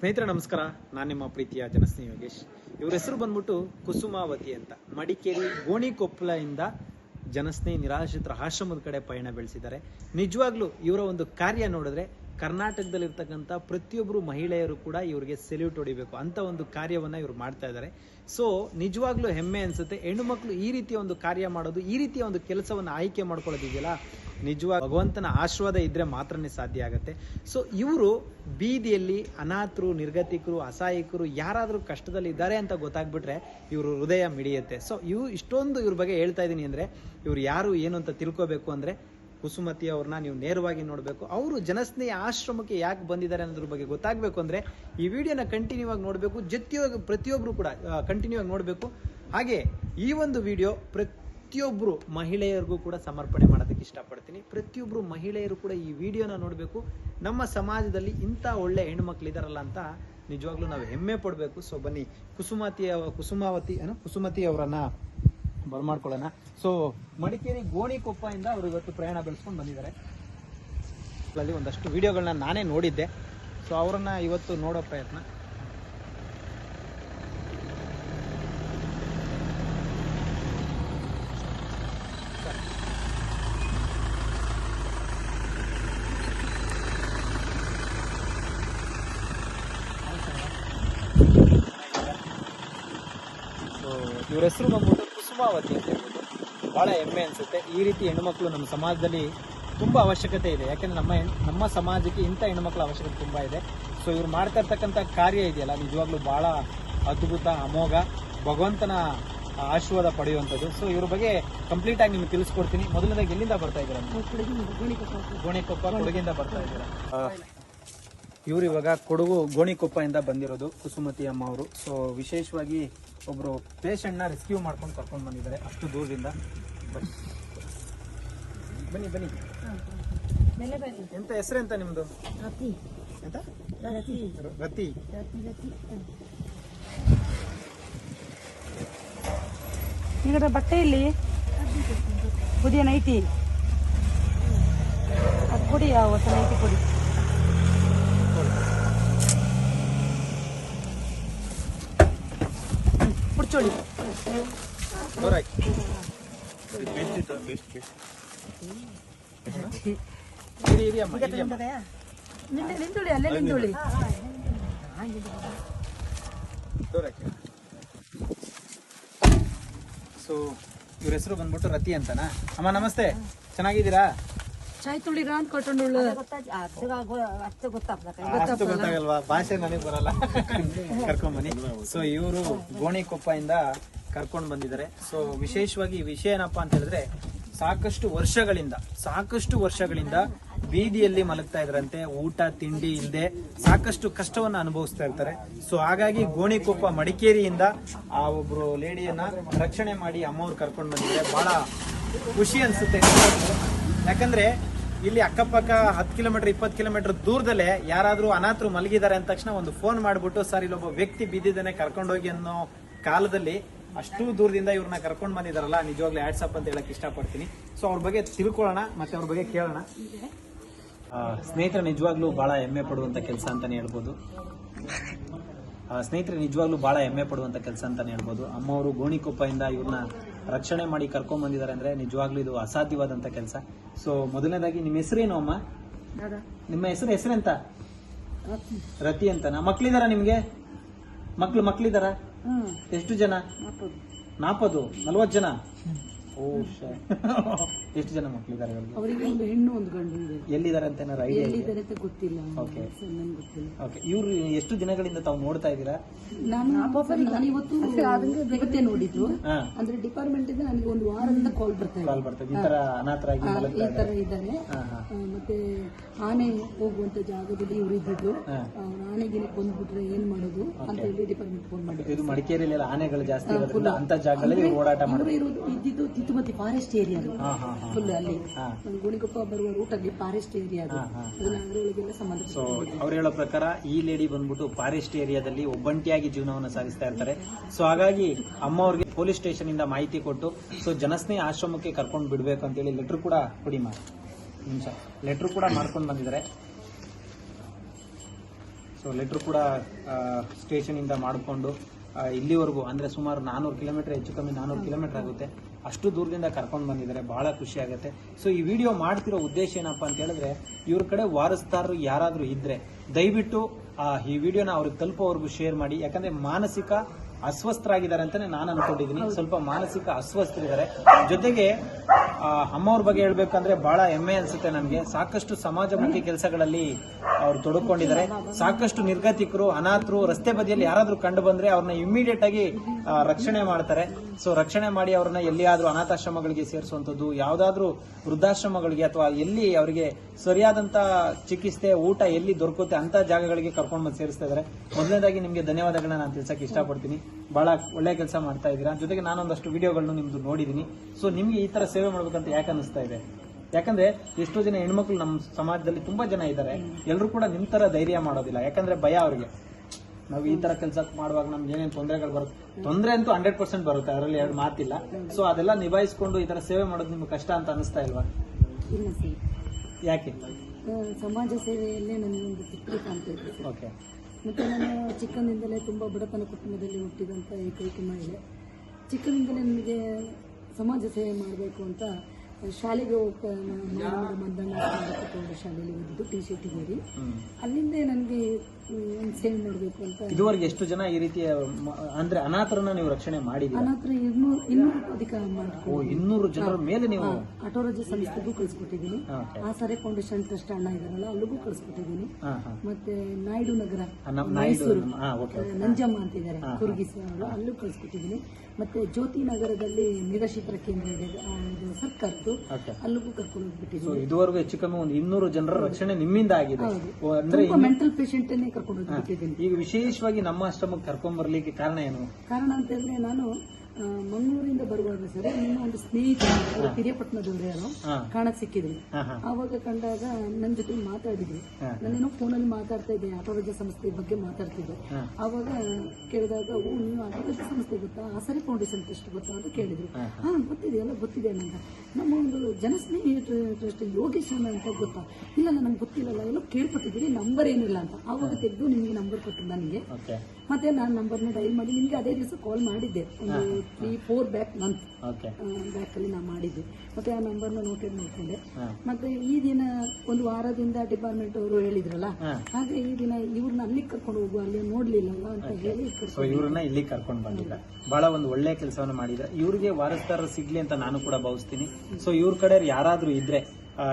ಸ್ನೇಹಿತರೆ, ನಮಸ್ಕಾರ. ನಾನು ನಿಮ್ಮ ಪ್ರೀತಿಯ ಜನಸ್ನೇಹಿ ಯೋಗೇಶ್. ಇವ್ರ ಹೆಸರು ಬಂದ್ಬಿಟ್ಟು ಕುಸುಮಾವತಿ ಅಂತ. ಮಡಿಕೇರಿ ಗೋಣಿಕೊಪ್ಪಲದಿಂದ ಜನಸ್ನೇಹಿ ನಿರಾಶ್ರಿತರ ಆಶ್ರಮದ ಕಡೆ ಪಯಣ ಬೆಳೆಸಿದ್ದಾರೆ. ನಿಜವಾಗ್ಲೂ ಇವರ ಒಂದು ಕಾರ್ಯ ನೋಡಿದ್ರೆ ಕರ್ನಾಟಕದಲ್ಲಿರ್ತಕ್ಕಂಥ ಪ್ರತಿಯೊಬ್ಬರು ಮಹಿಳೆಯರು ಕೂಡ ಇವರಿಗೆ ಸೆಲ್ಯೂಟ್ ಹೊಡಿಬೇಕು ಅಂತ ಒಂದು ಕಾರ್ಯವನ್ನ ಇವರು ಮಾಡ್ತಾ ಇದ್ದಾರೆ. ಸೊ ನಿಜವಾಗ್ಲೂ ಹೆಮ್ಮೆ ಅನ್ಸುತ್ತೆ. ಹೆಣ್ಣು ಮಕ್ಕಳು ಈ ರೀತಿಯ ಒಂದು ಕಾರ್ಯ ಮಾಡೋದು, ಈ ರೀತಿಯ ಒಂದು ಕೆಲಸವನ್ನು ಆಯ್ಕೆ ಮಾಡ್ಕೊಳ್ಳೋದಿದೆಯಲ್ಲ ನಿಜವಾಗ ಭಗವಂತನ ಆಶೀರ್ವಾದ ಇದ್ರೆ ಮಾತ್ರನೇ ಸಾಧ್ಯ ಆಗುತ್ತೆ. ಸೊ ಇವರು ಬೀದಿಯಲ್ಲಿ ಅನಾಥರು, ನಿರ್ಗತಿಕರು, ಅಸಹಾಯಕರು ಯಾರಾದರೂ ಕಷ್ಟದಲ್ಲಿ ಇದ್ದಾರೆ ಅಂತ ಗೊತ್ತಾಗ್ಬಿಟ್ರೆ ಇವರು ಹೃದಯ ಮಿಡಿಯುತ್ತೆ. ಸೊ ಇವು ಇಷ್ಟೊಂದು ಇವ್ರ ಬಗ್ಗೆ ಹೇಳ್ತಾ ಇದ್ದೀನಿ ಅಂದ್ರೆ ಇವ್ರು ಯಾರು, ಏನು ಅಂತ ತಿಳ್ಕೋಬೇಕು ಅಂದ್ರೆ ಕುಸುಮತಿ ಅವ್ರನ್ನ ನೀವು ನೇರವಾಗಿ ನೋಡಬೇಕು. ಅವರು ಜನಸ್ನೇಹಿ ಆಶ್ರಮಕ್ಕೆ ಯಾಕೆ ಬಂದಿದ್ದಾರೆ ಅನ್ನೋದ್ರ ಬಗ್ಗೆ ಗೊತ್ತಾಗಬೇಕು ಅಂದ್ರೆ ಈ ವಿಡಿಯೋನ ಕಂಟಿನ್ಯೂ ಆಗಿ ನೋಡಬೇಕು. ಜೊತೆಯಾಗಿ ಪ್ರತಿಯೊಬ್ಬರು ಕೂಡ ಕಂಟಿನ್ಯೂ ಆಗಿ ನೋಡಬೇಕು. ಹಾಗೆ ಈ ಒಂದು ವಿಡಿಯೋ ಪ್ರತಿಯೊಬ್ಬರು ಮಹಿಳೆಯರಿಗೂ ಕೂಡ ಸಮರ್ಪಣೆ ಮಾಡೋದಕ್ಕೆ ಇಷ್ಟಪಡ್ತೀನಿ. ಪ್ರತಿಯೊಬ್ಬರು ಮಹಿಳೆಯರು ಕೂಡ ಈ ವಿಡಿಯೋನ ನೋಡಬೇಕು. ನಮ್ಮ ಸಮಾಜದಲ್ಲಿ ಇಂಥ ಒಳ್ಳೆ ಹೆಣ್ಮಕ್ಳಿದಾರಲ್ಲ ಅಂತ ನಿಜವಾಗ್ಲೂ ನಾವು ಹೆಮ್ಮೆ ಪಡಬೇಕು. ಸೊ ಬನ್ನಿ, ಕುಸುಮಾತಿ ಕುಸುಮಾವತಿ, ಏನು? ಕುಸುಮತಿ ಅವರನ್ನ ಬರ್ಮಾಡ್ಕೊಳ್ಳೋಣ. ಸೊ ಮಡಿಕೇರಿ ಗೋಣಿಕೊಪ್ಪಯಿಂದ ಅವರು ಇವತ್ತು ಪ್ರಯಾಣ ಬೆಳೆಸ್ಕೊಂಡು ಬಂದಿದ್ದಾರೆ. ಅಲ್ಲಿ ಒಂದಷ್ಟು ವಿಡಿಯೋಗಳನ್ನ ನಾನೇ ನೋಡಿದ್ದೆ. ಸೊ ಅವರನ್ನ ಇವತ್ತು ನೋಡೋ ಪ್ರಯತ್ನ. ಇವ್ರ ಹೆಸರು ಬಂದ್ಬಿಟ್ಟು ಕುಸುಮಾವತಿ ಅಂತ ಹೇಳ್ಬಿಟ್ಟು. ಬಹಳ ಹೆಮ್ಮೆ ಅನಿಸುತ್ತೆ. ಈ ರೀತಿ ಹೆಣ್ಮಕ್ಳು ನಮ್ಮ ಸಮಾಜದಲ್ಲಿ ತುಂಬ ಅವಶ್ಯಕತೆ ಇದೆ. ಯಾಕಂದ್ರೆ ನಮ್ಮ ನಮ್ಮ ಸಮಾಜಕ್ಕೆ ಇಂಥ ಹೆಣ್ಮಕ್ಳ ಅವಶ್ಯಕತೆ ತುಂಬಾ ಇದೆ. ಸೊ ಇವ್ರು ಮಾಡ್ತಾ ಇರ್ತಕ್ಕಂಥ ಕಾರ್ಯ ಇದೆಯಲ್ಲ, ನಿಜವಾಗ್ಲೂ ಬಹಳ ಅದ್ಭುತ, ಅಮೋಘ, ಭಗವಂತನ ಆಶೀರ್ವಾದ ಪಡೆಯುವಂಥದ್ದು. ಸೊ ಇವ್ರ ಬಗ್ಗೆ ಕಂಪ್ಲೀಟ್ ಆಗಿ ನಿಮ್ಗೆ ತಿಳಿಸ್ಕೊಡ್ತೀನಿ. ಮೊದಲನೇದಾಗಿ ಎಲ್ಲಿಂದ ಬರ್ತಾ ಇದ್ದೀರಾ ಗೋಣಿಕೊಪ್ಪ, ಕೊಡಗಿಂದ ಬರ್ತಾ ಇದ್ದೀರಾ? ಇವರು ಇವಾಗ ಕೊಡಗು ಗೋಣಿಕೊಪ್ಪದಿಂದ ಬಂದಿರೋದು ಕುಸುಮತಿ ಅಮ್ಮ ಅವರು. ಸೊ ವಿಶೇಷವಾಗಿ ಒಬ್ರು ಪೇಷಂಟ್ನ ರೆಸ್ಕ್ಯೂ ಮಾಡ್ಕೊಂಡು ಕರ್ಕೊಂಡು ಬಂದಿದ್ದಾರೆ. ಅಷ್ಟು ದೂರದಿಂದ. ಬನ್ನಿ. ಬನ್ನಿ ಬನ್ನಿ. ಎಂತ ಹೆಸರೆಂತ ನಿಮ್ದು? ರತಿ. ಎಂತ? ರತಿ. ಈಗ ಬಟ್ಟೆಯಲ್ಲಿ ಪುದಿಯ ನೈಟಿ. ಅದು ಕೊಡಿ ಆ ಹೊಸ ನೈಟಿ ಕೊಡಿ. ನಿಂತುಳಿ ಅಲ್ಲೇ ನಿಂತುಳಿ. ಸೊ ಇವ್ರ ಹೆಸರು ಬಂದ್ಬಿಟ್ಟು ರತಿ ಅಂತನಾ? ಅಮ್ಮ ನಮಸ್ತೆ. ಚೆನ್ನಾಗಿದ್ದೀರಾ? ಚಾಯ್ ರಾನ್ ಅಷ್ಟು ಗೊತ್ತಾಗಲ್ವಾ? ಭಾಷೆ ನನಗೆ ಬರಲ್ಲ. ಕರ್ಕೊಂಡ್ ಬನ್ನಿ. ಸೊ ಇವರು ಗೋಣಿಕೊಪ್ಪ ಇಂದ ಕರ್ಕೊಂಡ್ ಬಂದಿದ್ದಾರೆ. ಸೊ ವಿಶೇಷವಾಗಿ ಈ ವಿಷಯ ಏನಪ್ಪ ಅಂತ ಹೇಳಿದ್ರೆ ಸಾಕಷ್ಟು ವರ್ಷಗಳಿಂದ ಸಾಕಷ್ಟು ವರ್ಷಗಳಿಂದ ಬೀದಿಯಲ್ಲಿ ಮಲಗ್ತಾ ಇದ್ರಂತೆ. ಊಟ ತಿಂಡಿ ಇಲ್ಲದೆ ಸಾಕಷ್ಟು ಕಷ್ಟವನ್ನ ಅನುಭವಿಸ್ತಾ ಇರ್ತಾರೆ. ಸೊ ಹಾಗಾಗಿ ಗೋಣಿಕೊಪ್ಪ ಮಡಿಕೇರಿಯಿಂದ ಆ ಒಬ್ರು ಲೇಡಿಯನ್ನ ರಕ್ಷಣೆ ಮಾಡಿ ಅಮ್ಮವ್ರು ಕರ್ಕೊಂಡು ಬಂದಿದ್ದಾರೆ. ಬಹಳ ಖುಷಿ ಅನ್ಸುತ್ತೆ. ಯಾಕಂದ್ರೆ ಇಲ್ಲಿ ಅಕ್ಕಪಕ್ಕ ಹತ್ತು ಕಿಲೋಮೀಟರ್ ಇಪ್ಪತ್ತು ಕಿಲೋಮೀಟರ್ ದೂರದಲ್ಲೇ ಯಾರಾದರೂ ಅನಾಥರು ಮಲಗಿದ್ದಾರೆ ಅಂದ ತಕ್ಷಣ ಒಂದು ಫೋನ್ ಮಾಡಿಬಿಟ್ಟು ಸರ್ ಇಲ್ಲೊಬ್ಬ ವ್ಯಕ್ತಿ ಬಿದ್ದಿದ್ದಾನೆ ಕರ್ಕೊಂಡೋಗಿ ಅನ್ನೋ ಕಾಲದಲ್ಲಿ ಅಷ್ಟು ದೂರದಿಂದ ಇವ್ರನ್ನ ಕರ್ಕೊಂಡು ಬಂದಿದಾರಲ್ಲ ನಿಜವಾಗ್ಲೂ ಆಡ್ಸಪ್ ಅಂತ ಹೇಳಕ್ ಇಷ್ಟಪಡ್ತೀನಿ. ಸೊ ಅವ್ರ ಬಗ್ಗೆ ತಿಳ್ಕೊಳ್ಳೋಣ ಮತ್ತೆ ಅವ್ರ ಬಗ್ಗೆ ಕೇಳೋಣ. ಸ್ನೇಹಿತರ ನಿಜವಾಗ್ಲೂ ಬಹಳ ಹೆಮ್ಮೆ ಪಡುವಂತ ಕೆಲಸ ಅಂತಾನೆ ಹೇಳ್ಬೋದು. ಸ್ನೇಹಿತರೆ ನಿಜವಾಗ್ಲೂ ಬಹಳ ಹೆಮ್ಮೆ ಪಡುವಂತ ಕೆಲಸ ಅಂತಾನೆ ಹೇಳ್ಬೋದು. ಅಮ್ಮವರು ಗೋಣಿಕೊಪ್ಪಯಿಂದ ಇವ್ರನ್ನ ರಕ್ಷಣೆ ಮಾಡಿ ಕರ್ಕೊಂಡ್ ಬಂದಿದ್ದಾರೆ ಅಂದ್ರೆ ನಿಜವಾಗ್ಲೂ ಇದು ಅಸಾಧ್ಯವಾದಂತ ಕೆಲಸ. ಸೊ ಮೊದಲನೇದಾಗಿ ನಿಮ್ಮ ಹೆಸರೇನು ಅಮ್ಮ? ನಿಮ್ಮ ಹೆಸರು ಹೆಸರೆಂತ? ರತಿ. ಅಂತನಾ ಮಕ್ಳಿದಾರ ನಿಮ್ಗೆ? ಮಕ್ಳು ಮಕ್ಳಿದಾರ? ಎಷ್ಟು ಜನ? ನಾಪದು ನಲ್ವತ್ತು ಜನ? ಎಷ್ಟು ಜನ ಮಕ್ಕಳು ಅವ್ರಿಗೆ ಅವರಿಗೆ ಒಂದು ಹೆಣ್ಣು ಒಂದು ಗಂಡು ಇದೆ. ಎಲ್ಲಿದ್ದಾರೆ ಅಂತ ಏನಾರ ಐಡಿಯಾ ಇದೆ ಎಲ್ಲಿದ್ದಾರೆ ಅಂತ ಗೊತ್ತಿಲ್ಲ. ಓಕೆ ನನ್ಗೆ ಗೊತ್ತಿಲ್ಲ. ಓಕೆ ಇವ್ರು ಎಷ್ಟು ದಿನಗಳಿಂದ ತಾವು ನೋಡ್ತಾ ಇದ್ದೀರಾ? ನಾನು ನಾನು ಇವತ್ತು ಇವತ್ತೇ ನೋಡಿದ್ದು. ಹಾ. ಅಂದ್ರೆ ಡಿಪಾರ್ಟ್ಮೆಂಟ್ ಇಂದ ನನಗೆ ಒಂದು ವಾರದಿಂದ ಕಾಲ್ ಬರ್ತಾ ಕಾಲ್ ಬರ್ತದೆ ಈ ತರ ಅನಾಥರಾಗಿ ಮಲಗ್ತಾ ಈ ತರ ಇದ್ದಾರೆ. ಇದ್ದಾರೆ. ಹಾ ಹಾ. ಆ, ಮತ್ತೆ ಆನೆ ಹೋಗುವಂತ ಜಾಗದಲ್ಲಿ ಇವರು ಇದ್ದಿದ್ದು. ಹಾ. ಆನೆಗಿನ ಕೊಂದ್ಬಿಟ್ರೆ ಏನ್ ಮಾಡೋದು ಅಂತ ಹೇಳಿ ಡಿಪಾರ್ಟ್ಮೆಂಟ್ ಫೋನ್ ಮಾಡಿದ್ರು. ಇದು ಮಡಿಕೇರಿಯಲ್ಲಿ ಆನೆಗಳು ಜಾಸ್ತಿ ಇರೋದ್ರಿಂದ ಅಂತ ಜಾಗದಲ್ಲಿ ಇವ್ರು ಓಡಾಟ ಇವರು ಮಾಡ್ತಾರೆ ಇರೋದು ಇದ್ದಿದ್ದು ತಿತ್ತುಮತಿ ಫಾರೆಸ್ಟ್ ಏರಿಯಾ ಅದು. ಫುಲ್ ಅಲ್ಲಿ. ಗುಣಿಗೊಪ್ಪ ಬರುವ ರೂಟಲ್ಲಿ ಫಾರೆಸ್ಟ್ ಏರಿಯಾ ಅದು. ಹಾ, ಹಾ. ಅದನ್ನ ಅದರೊಳಗೆಲ್ಲ ಸಂಬಂಧ ಸೊ ಅವ್ರು ಹೇಳೋ ಪ್ರಕಾರ ಈ ಲೇಡಿ ಬಂದ್ಬಿಟ್ಟು ಫಾರೆಸ್ಟ್ ಏರಿಯಾದಲ್ಲಿ ಒಬ್ಬಂಟಿಯಾಗಿ ಜೀವನವನ್ನು ಸಾಗಿಸ್ತಾ ಇರ್ತಾರೆ. ಸೊ ಹಾಗಾಗಿ ಅಮ್ಮ ಅವ್ರಿಗೆ ಪೊಲೀಸ್ ಸ್ಟೇಷನ್ ಇಂದ ಮಾಹಿತಿ ಕೊಟ್ಟು ಸೊ ಜನಸ್ನೇಹಿ ಆಶ್ರಮಕ್ಕೆ ಕರ್ಕೊಂಡು ಬಿಡ್ಬೇಕು ಅಂತೇಳಿ ಲೆಟರ್ ಕೂಡ ಕೊಡಿ ಮಾ. ನಿಮಿಷ. ಲೆಟರ್ ಕೂಡ ಮಾಡ್ಕೊಂಡು ಬಂದಿದ್ದಾರೆ. ಸೊ ಲೆಟ್ರ್ ಕೂಡ ಸ್ಟೇಷನಿಂದ ಮಾಡಿಕೊಂಡು ಇಲ್ಲಿವರೆಗೂ ಅಂದರೆ ಸುಮಾರು ನಾನ್ನೂರು ಕಿಲೋಮೀಟರ್ ಹೆಚ್ಚು ಕಮ್ಮಿ ನಾನ್ನೂರು ಕಿಲೋಮೀಟರ್ ಆಗುತ್ತೆ. ಅಷ್ಟು ದೂರದಿಂದ ಕರ್ಕೊಂಡು ಬಂದಿದ್ದಾರೆ ಬಹಳ ಖುಷಿ ಆಗುತ್ತೆ. ಸೊ ಈ ವಿಡಿಯೋ ಮಾಡ್ತಿರೋ ಉದ್ದೇಶ ಏನಪ್ಪ ಅಂತ ಹೇಳಿದ್ರೆ ಇವ್ರ ಕಡೆ ವಾರಸ್ತಾರರು ಯಾರಾದರೂ ಇದ್ರೆ ದಯವಿಟ್ಟು ಆ, ಈ ವಿಡಿಯೋನ ಅವ್ರಿಗೆ ತಲುಪೋವರೆಗೂ ಶೇರ್ ಮಾಡಿ. ಯಾಕಂದ್ರೆ ಮಾನಸಿಕ ಅಸ್ವಸ್ಥರಾಗಿದ್ದಾರೆ ಅಂತಾನೆ ನಾನು ಅನ್ಕೊಂಡಿದ್ದೀನಿ ಸ್ವಲ್ಪ ಮಾನಸಿಕ ಅಸ್ವಸ್ಥರಿದ್ದಾರೆ. ಜೊತೆಗೆ ಅಮ್ಮವ್ರ ಬಗ್ಗೆ ಹೇಳ್ಬೇಕಂದ್ರೆ ಬಹಳ ಹೆಮ್ಮೆ ಅನ್ಸುತ್ತೆ ನನಗೆ ಸಾಕಷ್ಟು ಸಮಾಜಮುಖಿ ಕೆಲಸಗಳಲ್ಲಿ ಅವ್ರು ತೊಡಕೊಂಡಿದ್ದಾರೆ. ಸಾಕಷ್ಟು ನಿರ್ಗತಿಕರು, ಅನಾಥರು, ರಸ್ತೆ ಬದಿಯಲ್ಲಿ ಯಾರಾದ್ರೂ ಕಂಡು ಬಂದ್ರೆ ಅವ್ರನ್ನ ಇಮಿಡಿಯೇಟ್ ಆಗಿ ರಕ್ಷಣೆ ಮಾಡ್ತಾರೆ. ಸೊ ರಕ್ಷಣೆ ಮಾಡಿ ಅವ್ರನ್ನ ಎಲ್ಲಿಯಾದ್ರೂ ಅನಾಥಾಶ್ರಮಗಳಿಗೆ ಸೇರಿಸುವಂತದ್ದು ಯಾವ್ದಾದ್ರೂ ವೃದ್ಧಾಶ್ರಮಗಳಿಗೆ ಅಥವಾ ಎಲ್ಲಿ ಅವರಿಗೆ ಸರಿಯಾದಂತ ಚಿಕಿತ್ಸೆ, ಊಟ ಎಲ್ಲಿ ದೊರಕುತ್ತೆ ಅಂತ ಜಾಗಗಳಿಗೆ ಕರ್ಕೊಂಡು ಬಂದು ಸೇರಿಸ್ತಾ ಇದ್ದಾರೆ. ಮೊದಲನೇದಾಗಿ ನಿಮ್ಗೆ ಧನ್ಯವಾದಗಳನ್ನ ನಾನು ತಿಳ್ಸಕ್ಕೆ ಇಷ್ಟಪಡ್ತೀನಿ. ಬಹಳ ಒಳ್ಳೆ ಕೆಲಸ ಮಾಡ್ತಾ ಇದ್ದೀರಾ. ಜೊತೆಗೆ ನಾನೊಂದಷ್ಟು ವಿಡಿಯೋಗಳನ್ನು ನಿಮ್ದು ನೋಡಿದೀನಿ ಸೊ ನಿಮ್ಗೆ ಈ ತರ ಸೇವೆ ಮಾಡ್ಬೇಕಂತ ಯಾಕೆ ಅನಿಸ್ತಾ ಇದೆ? ಯಾಕಂದ್ರೆ ಎಷ್ಟೋ ಜನ ಹೆಣ್ಮಕ್ಳು ನಮ್ಮ ಸಮಾಜದಲ್ಲಿ ತುಂಬಾ ಜನ ಇದ್ದಾರೆ. ಎಲ್ಲರೂ ಕೂಡ ನಿಮ್ ತರ ಧೈರ್ಯ ಮಾಡೋದಿಲ್ಲ. ಯಾಕಂದ್ರೆ ಭಯ ಅವ್ರಿಗೆ. ನಾವು ಈ ತರ ಕೆಲಸ ಮಾಡುವಾಗ ನಮ್ಗೆ ಏನೇನು ತೊಂದರೆಗಳು ಬರುತ್ತೆ ತೊಂದರೆ ಅಂತೂ ಹಂಡ್ರೆಡ್ ಪರ್ಸೆಂಟ್ ಬರುತ್ತೆ. ಅದರಲ್ಲಿ ಎರಡು ಮಾತಿಲ್ಲ. ಸೊ ಅದೆಲ್ಲ ನಿಭಾಯಿಸ್ಕೊಂಡು ಈ ತರ ಸೇವೆ ಮಾಡೋದು ನಿಮ್ಗೆ ಕಷ್ಟ ಅಂತ ಅನಿಸ್ತಾ ಇಲ್ವಾ? ಯಾಕೆ? ಸಮಾಜ ಸೇವೆಯಲ್ಲೇ ನನಗೊಂದು ತೃಪ್ತಿ ಕಾಣ್ತಾ ಇದೆ ಓಕೆ. ಮತ್ತು ನಾನು ಚಿಕ್ಕಂದಿಂದಲೇ ತುಂಬ ಬಡತನ ಕುಟುಂಬದಲ್ಲಿ ಹುಟ್ಟಿದಂಥ ಏಕೈಕ ಮಹಿಳೆ. ಚಿಕ್ಕಂದಿಂದಲೇ ನನಗೆ ಸಮಾಜ ಸೇವೆ ಮಾಡಬೇಕು ಅಂತ ಶಾಲೆಗೆ ಹೋಗ್ತಾ ಶಾಲೆಯಲ್ಲಿ ಓದಿದ್ದು ಟಿ ಸಿ ಟಿಗೇರಿ ಅಲ್ಲಿಂದ ನನಗೆ ಒಂದು ಸೇವೆ ಮಾಡಬೇಕು ಅಂತ ಇದುವರೆಗೆ ಎಷ್ಟು ಜನ ಈ ರೀತಿಯ ಮ- ಅಂದ್ರೆ ಅನಾಥರನ್ನ ನೀವು ರಕ್ಷಣೆ ಮಾಡಿ ಅನಾಥರ ಇನ್ನೂ ಇನ್ನೂರು ಅಧಿಕ ಓ ಮಾಡಿಕೊಂಡು ಇನ್ನೂರು ಜನರ ಮೇಲೆ ನೀವು ಆಟೋರಾಜ್ಯ ಸಂಸ್ಥೆಗೂ ಕಳಿಸ್ಕೊಟ್ಟಿದ್ದೀನಿ. ಆ ಆಸರೆ ಫೌಂಡೇಶನ್ ಟ್ರಸ್ಟ್ ಅಣ್ಣ ಇದಾರಲ್ಲ ಅಲ್ಲಿಗೂ ಕಳಿಸ್ಕೊಟ್ಟಿದ್ದೀನಿ. ಹಾ ಹಾ. ಮತ್ತೆ ನಾಯ್ಡು ನಗರ ನಮ್ಮ ನಾಯ್ಡು ಹಾ ಓಕೆ ನಂಜಮ್ಮ ಅಂತಿದ್ದಾರೆ ಕುರ್ಗಿಸ್ ಅವರು ಅಲ್ಲೂ ಕಳಿಸ್ಕೊಟ್ಟಿದ್ದೀನಿ. ಮತ್ತೆ ಜ್ಯೋತಿ ನಗರದಲ್ಲಿ ನಿರಾಶ್ರಿತರ ಕೇಂದ್ರ ಇದೆ ಆ, ಇದು ಸರ್ಕಾರದ್ದು. ಅಲ್ಲಿಗೂ ಕರ್ಕೊಂಡು ಸೊ ಹೋಗ್ಬಿಟ್ಟಿದ್ದೀನಿ ಇದುವರೆಗೂ ಹೆಚ್ಚು ಕಮ್ಮಿ ಒಂದು ಇನ್ನೂರು ಜನರ ರಕ್ಷಣೆ ನಿಮ್ಮಿಂದ ಆಗಿದೆ. ಅಂದ್ರೆ ಮೆಂಟಲ್ ಪೇಷಂಟ್ ಅನ್ನೇ ಕರ್ಕೊಂಡು ಹೋಗ್ಬಿಟ್ಟಿದ್ದೀನಿ. ಈಗ ವಿಶೇಷವಾಗಿ ನಮ್ಮ ಆಶ್ರಮಕ್ಕೆ ಕರ್ಕೊಂಡ್ ಬರ್ಲಿಕ್ಕೆ ಕಾರಣ ಏನು? ಕಾರಣ ಅಂತಂದ್ರೆ ನಾನು ಆ, ಮಂಗಳೂರಿಂದ ಬರುವಾಗ ಸರ್ ನಿಮ್ಮ ಒಂದು ಸ್ನೇಹಿತರು ಪಿರಿಯಪಟ್ಟಣದವ್ರು ಯಾರೋ ಕಾಣ ಕಾಣಕ್ ಸಿಕ್ಕಿದ್ರು. ಆವಾಗ ಕಂಡಾಗ ನನ್ನ ಜೊತೆ ಮಾತಾಡಿದ್ರು. ನಾನೇನೋ ಫೋನಲ್ಲಿ ಮಾತಾಡ್ತಾ ಇದ್ದೆ ಆಟೋರಾಜ್ಯ ಸಂಸ್ಥೆ ಬಗ್ಗೆ ಮಾತಾಡ್ತಿದ್ದೆ. ಅವಾಗ ಆವಾಗ ಕೇಳಿದಾಗ ಓ ನೀವು ಆಟೋರಾಜ್ಯ ಸಂಸ್ಥೆ ಗೊತ್ತಾ? ಆಸರಿ ಫೌಂಡೇಶನ್ ಟ್ರಸ್ಟ್ ಗೊತ್ತಾ ಅಂತ ಕೇಳಿದ್ರು. ಹಾ, ಗೊತ್ತಿದೆಯಲ್ಲ ಗೊತ್ತಿದೆ ಎಲ್ಲ ಗೊತ್ತಿದೆ ನಂಗ. ನಮ್ಮ ಒಂದು ಜನಸ್ನೇಹಿ ಟ್ರಸ್ಟ್ ಯೋಗೇಶ್ ಅಂತ ಗೊತ್ತಾ? ಇಲ್ಲ ನಂಗೆ ಗೊತ್ತಿಲ್ಲಲ್ಲ ಎಲ್ಲೋ ಕೇಳ್ಪಟ್ಟಿದ್ದೀನಿ ನಂಬರ್ ಏನಿಲ್ಲ ಅಂತ. ಆವಾಗ ತೆಗೆದು ನಿಮಗೆ ನಂಬರ್ ಕೊಟ್ಟು ನನಗೆ. ಮತ್ತೆ ನಾನು ನಂಬರ್ನ ಡೈಲ್ ಮಾಡಿ ನಿಮಗೆ ಅದೇ ದಿವಸ ಕಾಲ್ ಮಾಡಿದ್ದೆ. ಒಂದು three four back month okay ಬ್ಯಾಕಲ್ಲಿ ನಾನು ಮಾಡಿದ್ದೆ. ಮತ್ತೆ ಆ ನಂಬರ್ನ ನೋಟೆಡ್ ಮಾಡ್ಕೊಂಡೆ. ಮತ್ತೆ ಈ ದಿನ ಒಂದು ವಾರದಿಂದ ಡಿಪಾರ್ಟ್ಮೆಂಟ್ ಅವರು ಹೇಳಿದ್ರಲ್ಲ ಹಾಗೆ ಈ ದಿನ ಇವ್ರನ್ನ ಅಲ್ಲಿಗೆ ಕರ್ಕೊಂಡು ಹೋಗುವ ಅಲ್ಲಿ ನೋಡ್ಲಿಲ್ಲಲ್ಲ ಅಂತ ಹೇಳಿ ಸೊ ಇವ್ರನ್ನ ಇಲ್ಲಿ ಕರ್ಕೊಂಡು ಬಂದಿಲ್ಲ ಬಹಳ ಒಂದು ಒಳ್ಳೆ ಕೆಲಸವನ್ನು ಮಾಡಿದ್ರೆ ಇವ್ರಿಗೆ ವಾರಸ್ತಾರರು ಸಿಗ್ಲಿ ಅಂತ ನಾನು ಕೂಡ ಭಾವಿಸ್ತೀನಿ. ಸೊ ಇವ್ರ ಕಡೆ ಯಾರಾದ್ರೂ ಇದ್ರೆ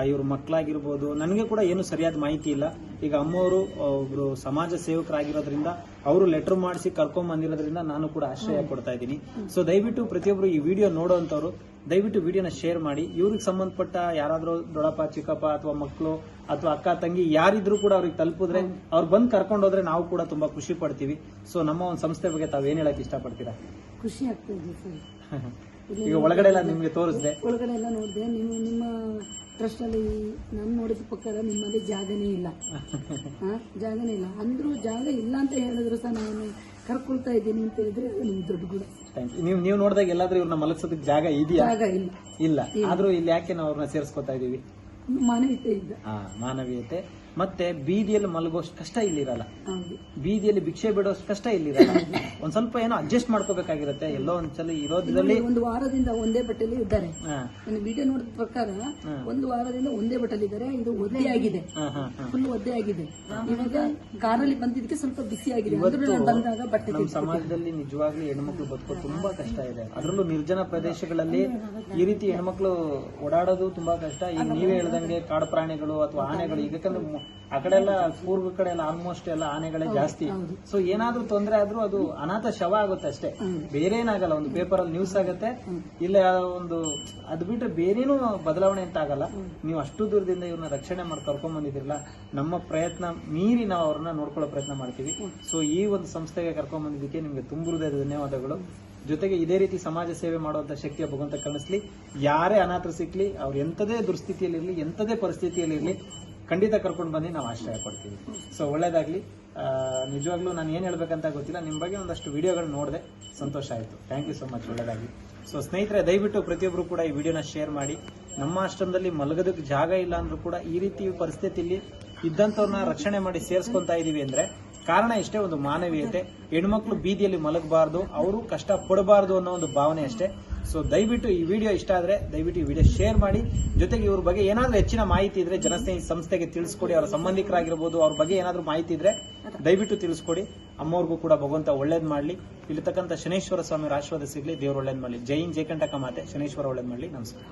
ಇವ್ರ ಮಕ್ಕಳಾಗಿರ್ಬೋದು ನನಗೆ ಕೂಡ ಏನು ಸರಿಯಾದ ಮಾಹಿತಿ ಇಲ್ಲ. ಈಗ ಅಮ್ಮವರು ಒಬ್ರು ಸಮಾಜ ಸೇವಕರಾಗಿರೋದ್ರಿಂದ ಅವರು ಲೆಟರ್ ಮಾಡಿಸಿ ಕರ್ಕೊಂಡ್ ಬಂದಿರೋದ್ರಿಂದ ನಾನು ಕೂಡ ಆಶ್ರಯ ಕೊಡ್ತಾ ಇದ್ದೀನಿ. ಸೊ ದಯವಿಟ್ಟು ಪ್ರತಿಯೊಬ್ರು ಈ ವಿಡಿಯೋ ನೋಡೋಂಥವ್ರು ದಯವಿಟ್ಟು ವಿಡಿಯೋನ ಶೇರ್ ಮಾಡಿ. ಇವ್ರಿಗೆ ಸಂಬಂಧಪಟ್ಟ ಯಾರಾದ್ರೂ ದೊಡ್ಡಪ್ಪ ಚಿಕ್ಕಪ್ಪ ಅಥವಾ ಮಕ್ಕಳು ಅಥವಾ ಅಕ್ಕ ತಂಗಿ ಯಾರಿದ್ರು ಕೂಡ ಅವ್ರಿಗೆ ತಲುಪಿದ್ರೆ ಅವ್ರು ಬಂದು ಕರ್ಕೊಂಡು ಹೋದ್ರೆ ನಾವು ಕೂಡ ತುಂಬಾ ಖುಷಿ ಪಡ್ತೀವಿ. ಸೊ ನಮ್ಮ ಒಂದು ಸಂಸ್ಥೆ ಬಗ್ಗೆ ತಾವೇನ್ ಹೇಳಕ್ ಇಷ್ಟಪಡ್ತೀರಾ? ಖುಷಿ ಆಗ್ತಾ ಇದೆ ಸರ್. ಈಗ ಒಳಗಡೆ ಎಲ್ಲ ನಿಮ್ಗೆ ತೋರಿಸಿದೆ. ಒಳಗಡೆ ಎಲ್ಲ ನೋಡಿದೆ. ನೀವು ನಿಮ್ಮ ಟ್ರಸ್ಟ್ ಅಲ್ಲಿ ನಾನು ನೋಡಿದ ಪ್ರಕಾರ ನಿಮ್ಮಲ್ಲಿ ಜಾಗನೇ ಇಲ್ಲ. ಜಾಗನೇ ಇಲ್ಲ. ಅಂದ್ರೂ ಜಾಗ ಇಲ್ಲ ಅಂತ ಹೇಳಿದ್ರು ಸಹ ನಾನು ಕರ್ಕೊಳ್ತಾ ಇದ್ದೀನಿ ಅಂತ ಹೇಳಿದ್ರೆ ಅದು ನಿಮ್ಗೆ ದೊಡ್ಡ ಗುಣ. ನೀವು ನೀವು ನೋಡಿದಾಗ ಎಲ್ಲಾದ್ರೂ ಇವ್ರನ್ನ ಮಲಗಿಸೋದಕ್ಕೆ ಜಾಗ ಇದೆಯಾ? ಜಾಗ ಇಲ್ಲ. ಇಲ್ಲ. ಆದ್ರೂ ಇಲ್ಲಿ ಯಾಕೆ ನಾವು ಅವ್ರನ್ನ ಸೇರಿಸ್ಕೊತಾ ಇದೀವಿ? ಮಾನವೀಯತೆ ಇಲ್ಲ. ಮಾನವೀಯತೆ. ಮತ್ತೆ ಬೀದಿಯಲ್ಲಿ ಮಲಗೋಷ್ಟು ಕಷ್ಟ ಇಲ್ಲಿರಲ್ಲ. ಬೀದಿಯಲ್ಲಿ ಭಿಕ್ಷೆ ಬಿಡೋಷ್ಟು ಕಷ್ಟ ಇಲ್ಲಿರಲ್ಲ. ಒಂದ್ ಸ್ವಲ್ಪ ಏನೋ ಅಡ್ಜಸ್ಟ್ ಮಾಡ್ಕೋಬೇಕಾಗಿರುತ್ತೆ. ಎಲ್ಲೋ ಒಂದ್ಸಲ ಇರೋದ್ರಲ್ಲಿ ಒಂದು ವಾರದಿಂದ ಒಂದೇ ಬಟ್ಟೆಲಿ ಇದ್ದಾರೆ. ವಿಡಿಯೋ ನೋಡಿದ ಪ್ರಕಾರ ಒಂದು ವಾರದಿಂದ ಒಂದೇ ಬಟ್ಟೆಲಿ ಇದ್ದಾರೆ. ಇದು ಒದ್ದೆ ಆಗಿದೆ. ಹಾ ಹಾ ಹಾ. ಫುಲ್ ಒದ್ದೆ ಆಗಿದೆ. ಇವಾಗ ಕಾರಲ್ಲಿ ಬಂದಿದ್ದಕ್ಕೆ ಸ್ವಲ್ಪ ಬಿಸಿ ಆಗಿದೆ. ಬಂದಾಗ ಬಟ್ಟೆ ಸಮಾಜದಲ್ಲಿ ನಿಜವಾಗ್ಲೂ ಹೆಣ್ಮಕ್ಳು ಬದುಕೋ ತುಂಬಾ ಕಷ್ಟ ಇದೆ. ಅದರಲ್ಲೂ ನಿರ್ಜನ ಪ್ರದೇಶಗಳಲ್ಲಿ ಈ ರೀತಿ ಹೆಣ್ಮಕ್ಳು ಓಡಾಡೋದು ತುಂಬಾ ಕಷ್ಟ. ಈಗ ನೀವೇ ಹೇಳ್ದಂಗೆ ಕಾಡು ಪ್ರಾಣಿಗಳು ಅಥವಾ ಆನೆಗಳು. ಈಗ ಯಾಕಂದ್ರೆ ಆ ಕಡೆ ಎಲ್ಲ ಕೂರ್ಗ ಕಡೆ ಎಲ್ಲ ಆಲ್ಮೋಸ್ಟ್ ಎಲ್ಲ ಆನೆಗಳೇ ಜಾಸ್ತಿ. ಸೊ ಏನಾದ್ರೂ ತೊಂದರೆ ಆದ್ರೂ ಅದು ಅನಾಥ ಶವ ಆಗುತ್ತೆ ಅಷ್ಟೇ. ಬೇರೆ ಏನಾಗಲ್ಲ ಒಂದು ಪೇಪರ್ ಅಲ್ಲಿ ನ್ಯೂಸ್ ಆಗುತ್ತೆ. ಇಲ್ಲ ಒಂದು ಅದ್ ಬಿಟ್ರೆ ಬೇರೇನು ಬದಲಾವಣೆ ಅಂತ ಆಗಲ್ಲ. ನೀವು ಅಷ್ಟು ದೂರದಿಂದ ಇವ್ರನ್ನ ರಕ್ಷಣೆ ಮಾಡಿ ಕರ್ಕೊಂಡ್ ಬಂದಿದ್ದೀರಲ್ಲ ನಮ್ಮ ಪ್ರಯತ್ನ ಮೀರಿ ನಾವು ಅವ್ರನ್ನ ನೋಡ್ಕೊಳ್ಳೋ ಪ್ರಯತ್ನ ಮಾಡ್ತೀವಿ. ಸೊ ಈ ಒಂದು ಸಂಸ್ಥೆಗೆ ಕರ್ಕೊಂಡ್ ಬಂದಿದ್ದಕ್ಕೆ ನಿಮ್ಗೆ ತುಂಬ ಹೃದಯದ ಧನ್ಯವಾದಗಳು. ಜೊತೆಗೆ ಇದೇ ರೀತಿ ಸಮಾಜ ಸೇವೆ ಮಾಡುವಂತ ಶಕ್ತಿಯ ಭಗವಂತ ಕಳಿಸ್ಲಿ ಯಾರೇ ಅನಾಥ ಸಿಕ್ಲಿ ಅವ್ರು ಎಂಥದೇ ದುರ್ಸ್ಥಿತಿಯಲ್ಲಿರ್ಲಿ ಎಂಥದೇ ಪರಿಸ್ಥಿತಿಯಲ್ಲಿರ್ಲಿ ಖಂಡಿತ ಕರ್ಕೊಂಡು ಬಂದು ನಾವು ಆಶ್ರಯ ಕೊಡ್ತೀವಿ. ಸೊ ಒಳ್ಳೇದಾಗ್ಲಿ. ನಿಜವಾಗ್ಲೂ ನಾನು ಏನು ಹೇಳ್ಬೇಕಂತ ಗೊತ್ತಿಲ್ಲ. ನಿಮ್ಮ ಬಗ್ಗೆ ಒಂದಷ್ಟು ವಿಡಿಯೋಗಳು ನೋಡಿದೆ. ಸಂತೋಷ ಆಯ್ತು. ಥ್ಯಾಂಕ್ ಯು ಸೊ ಮಚ್ ಒಳ್ಳೇದಾಗಿ ಸೊ ಸ್ನೇಹಿತರೆ, ದಯವಿಟ್ಟು ಪ್ರತಿಯೊಬ್ಬರು ಕೂಡ ಈ ವಿಡಿಯೋನ ಶೇರ್ ಮಾಡಿ. ನಮ್ಮ ಆಶ್ರಮದಲ್ಲಿ ಮಲಗೋದಕ್ಕೆ ಜಾಗ ಇಲ್ಲ ಅಂದ್ರೂ ಕೂಡ ಈ ರೀತಿ ಪರಿಸ್ಥಿತಿಯಲ್ಲಿ ಇದ್ದಂಥವ್ರನ್ನ ರಕ್ಷಣೆ ಮಾಡಿ ಸೇರಿಸ್ಕೊತಾ ಇದೀವಿ ಅಂದ್ರೆ ಕಾರಣ ಇಷ್ಟೇ, ಒಂದು ಮಾನವೀಯತೆ. ಹೆಣ್ಮಕ್ಳು ಬೀದಿಯಲ್ಲಿ ಮಲಗಬಾರ್ದು, ಅವರು ಕಷ್ಟ ಪಡಬಾರ್ದು ಅನ್ನೋ ಒಂದು ಭಾವನೆ ಅಷ್ಟೇ. ಸೊ ದಯವಿಟ್ಟು ಈ ವಿಡಿಯೋ ಇಷ್ಟ ಆದರೆ ದಯವಿಟ್ಟು ಈ ವಿಡಿಯೋ ಶೇರ್ ಮಾಡಿ. ಜೊತೆಗೆ ಇವ್ರ ಬಗ್ಗೆ ಏನಾದರೂ ಹೆಚ್ಚಿನ ಮಾಹಿತಿ ಇದ್ರೆ ಜನಸ್ನೇಹಿ ಸಂಸ್ಥೆಗೆ ತಿಳಿಸ್ಕೊಡಿ. ಅವರ ಸಂಬಂಧಿಕರಾಗಿರ್ಬೋದು, ಅವ್ರ ಬಗ್ಗೆ ಏನಾದರೂ ಮಾಹಿತಿ ಇದ್ರೆ ದಯವಿಟ್ಟು ತಿಳಿಸ್ಕೊಡಿ. ಅಮ್ಮವ್ರಿಗೂ ಕೂಡ ಭಗವಂತ ಒಳ್ಳೇದು ಮಾಡಲಿ. ಇಲ್ಲಿರ್ತಕ್ಕಂಥ ಶನೇಶ್ವರ ಸ್ವಾಮಿ ಆಶೀರ್ವಾದ ಸಿಗಲಿ. ದೇವ್ರು ಒಳ್ಳೇದ್ ಮಾಡಲಿ. ಜೈನ್ ಜೈಕಂಠಕ ಮಾತೆ. ಶನೇಶ್ವರ ಒಳ್ಳೇದು ಮಾಡಲಿ. ನಮಸ್ಕಾರ.